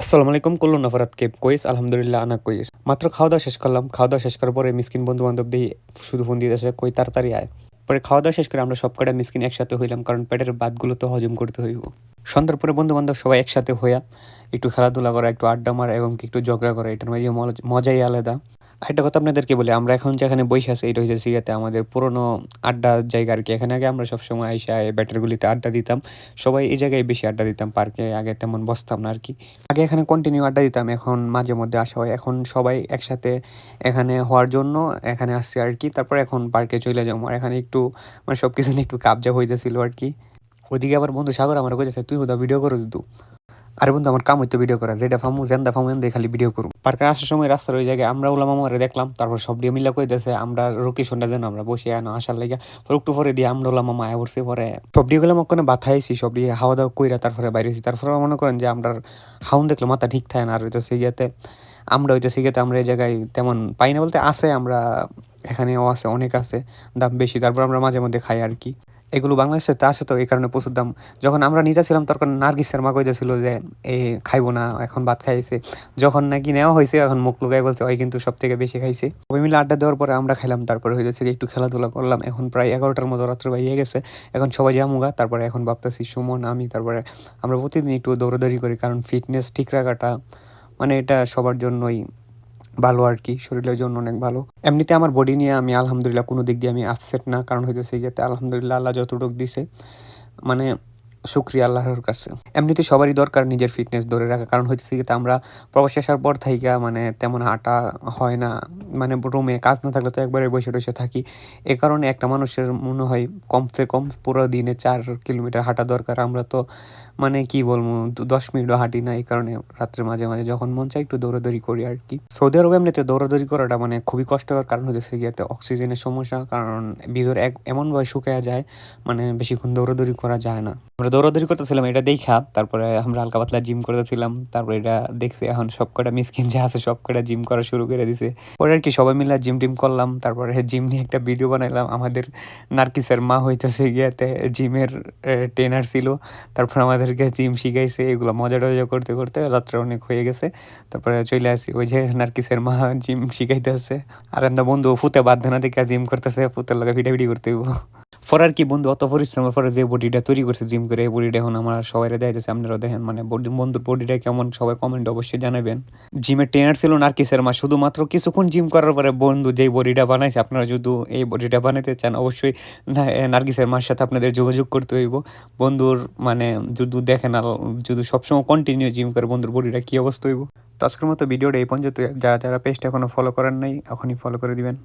আসসালামু আলাইকুম কুল্লু নফরাত কেপ কোয়েস, আলহামদুলিল্লাহ আনা কোয়েস। মাত্র খাওয়া দাওয়া শেষ করলাম। খাওয়া দাওয়া শেষ করার পরে মিসকিন বন্ধু বান্ধব দিয়ে শুধু ফোন দিয়ে আসে কই, তাড়াতাড়ি আয়। পরে খাওয়া দাওয়া শেষ করে আমরা সব কটা মিসকিন একসাথে হইলাম, কারণ পেটের বাদগুলো তো হজম করতে হইব। সন্ধ্যার পরে বন্ধু বান্ধব সবাই একসাথে হইয়া একটু খেলাধুলা করা, একটু আড্ডা মারা এবং একটু ঝগড়া করা এটার মাঝে মজ- মজাই আলাদা। একটা কথা আপনাদেরকে বলি, আমরা এখন যেখানে বসে আছি, এটা হচ্ছে সিগাতে আমাদের পুরনো আড্ডা জায়গা আর কি। এখানে আগে আমরা সবসময় আইসা ব্যাটারগুলিতে আড্ডা দিতাম। সবাই এই জায়গায় বেশি আড্ডা দিতাম, পার্কে আগে তেমন বসতাম না আর কি। আগে এখানে কন্টিনিউ আড্ডা দিতাম, এখন মাঝে মধ্যে আসা হয়। এখন সবাই একসাথে এখানে হওয়ার জন্য এখানে আসছে আর কি। তারপর এখন পার্কে চলে যাব। আর এখানে একটু মানে সব কিছু নিয়ে একটু কাবজা হইতেছিল আর কি। ওইদিকে আবার বন্ধু সাগর আমার কইতেছে, তুই হুদা ভিডিও করো তু আরে বন্ধু, আমার কাম হইতো ভিডিও করা যেটা ফামু জেন্দা ফামু এন্দে খালি ভিডিও করুম। পার্কে আসার সময় রাস্তার ওই জায়গায় আমরা ওলাম আমারে দেখলাম, তারপর সব দিয়ে মিলা কইতেছে, আমরা লোকেশনটা যেন আমরা বসে আনো আসার লাগে একটু পরে দিয়ে আমরা ওলাম মামা আয়া পরে সব দিয়ে গেলাম ওখানে বাথাইছি সব দিয়ে হাওয়া দাওয়া কইরা তারপরে বাইরে বাইরেছি তারপরে মনে করেন যে আমরা হাউন দেখলে মাথা ঠিক থাকে না, আর হইতেছে ইয়েতে আমরা হইতেছে ইয়েতে আমরা এই জায়গায় তেমন পাই না বলতে, আছে আমরা, এখানেও আছে, অনেক আছে, দাম বেশি, তারপর আমরা মাঝে মধ্যে খাই আর কি। এগুলো বাংলাদেশে তা আসে তো এই কারণে প্রচুর দাম। যখন আমরা নিতেছিলাম তখন নার্গিসের মা কইতেছিল যে, এ, খাইবো না, এখন ভাত খাইছে যখন নাকি নেওয়া হয়েছে, এখন মুখ লুকাই বলছে, ওই কিন্তু সব থেকে বেশি খাইছে। সবাই মিলে আড্ডা দেওয়ার পরে আমরা খাইলাম, তারপরে হয়েছে যে একটু খেলাধুলা করলাম। এখন প্রায় এগারোটার মতো রাত্রে বাইয়ে গেছে। এখন সবাই জামুগা তারপরে এখন ভাবতেছি সুমন, আমি, তারপরে আমরা প্রতিদিন একটু দৌড়াদৌড়ি করি, কারণ ফিটনেস ঠিক রাখাটা মানে এটা সবার জন্যই ভালো আর কি, শরীরের জন্য অনেক ভালো। এমনিতে আমার বডি নিয়ে আমি আলহামদুলিল্লাহ কোনো দিক দিয়ে আমি আপসেট না, কারণ হইতেছে যাতে আলহামদুলিল্লাহ আল্লাহ যতটুকু দিছে। মানে শুক্রিয়া আল্লাহর কাছে। এমনিতে সবারই দরকার নিজের ফিটনেস ধরে রাখা। কারণ হচ্ছে কি আমরা প্রবাসী আসার পর থাইকা মানে তেমন হাঁটা হয় না। মানে রুমে কাজ না থাকলে তো একবারে বসে বসে থাকি। এ কারণে একটা মানুষের মনে হয় কমসে কম পুরো দিনে চার কিলোমিটার হাঁটা দরকার। আমরা তো মানে কি বলব দশ মিনিটও হাঁটি না। এই কারণে রাত্রে মাঝে মাঝে যখন মন চায় একটু দৌড়াদৌড়ি করি আর কি। সৌদি আরবে এমনিতে দৌড়াদৌড়ি করাটা মানে খুবই কষ্টকর। কারণ হচ্ছে গিয়েতে অক্সিজেনের সমস্যা। কারণ ভিতর এক এমনভাবে শুকায়া যায় মানে বেশিক্ষণ দৌড়াদৌড়ি করা যায় না। আমরা দৌড়াদৌড়ি করতেছিলাম, এটা দেখা, তারপরে আমরা হালকা পাতলা জিম করতেছিলাম, তারপরে এটা দেখছি এখন সব কটা মিসকিন যা আছে সব কটা জিম করা শুরু করে দিছে। পরে আর কি সবাই মিলে জিম টিম করলাম, তারপরে জিম নিয়ে একটা ভিডিও বানাইলাম, আমাদের নার্কিসের মা হইতেছে গিয়াতে জিমের ট্রেনার ছিল, তারপর আমাদেরকে জিম শিখাইছে, এগুলো মজা টজা করতে করতে রাত্রে অনেক হয়ে গেছে, তারপরে চলে আসি, ওই যে নার্কিসের মা জিম শিখাইতে আছে আর আমরা বন্ধু ফুতে বাধ্য না দেখে জিম করতেছে, ফুতের লগে ভিডিও ভিডিও করতে আর কি বন্ধু, অত পরিশ্রমের পরে যে বডিটা তৈরি করছে জিম করে, এই বডিটা এখন আমার সবাই দেখাইতেছে, আপনারাও দেখেন মানে বন্ধুর বডিটা কেমন, সবাই কমেন্ট অবশ্যই জানাবেন। জিমের ট্রেনার ছিল নার্কিসের মা, শুধুমাত্র কিছুক্ষণ জিম করার পরে বন্ধু যেই বডিটা বানাইছে, আপনারা যদি এই বডিটা বানাইতে চান, অবশ্যই নার্গিসের মার সাথে আপনাদের যোগাযোগ করতে হইব। বন্ধুর মানে যদি দেখেন যদি সবসময় কন্টিনিউ জিম করে, বন্ধুর বডিটা কি অবস্থা হইব। তো আজকের মতো ভিডিওটা এই পর্যন্ত যারা যারা পেজটা এখনও ফলো করেন নাই, এখনই ফলো করে দিবেন।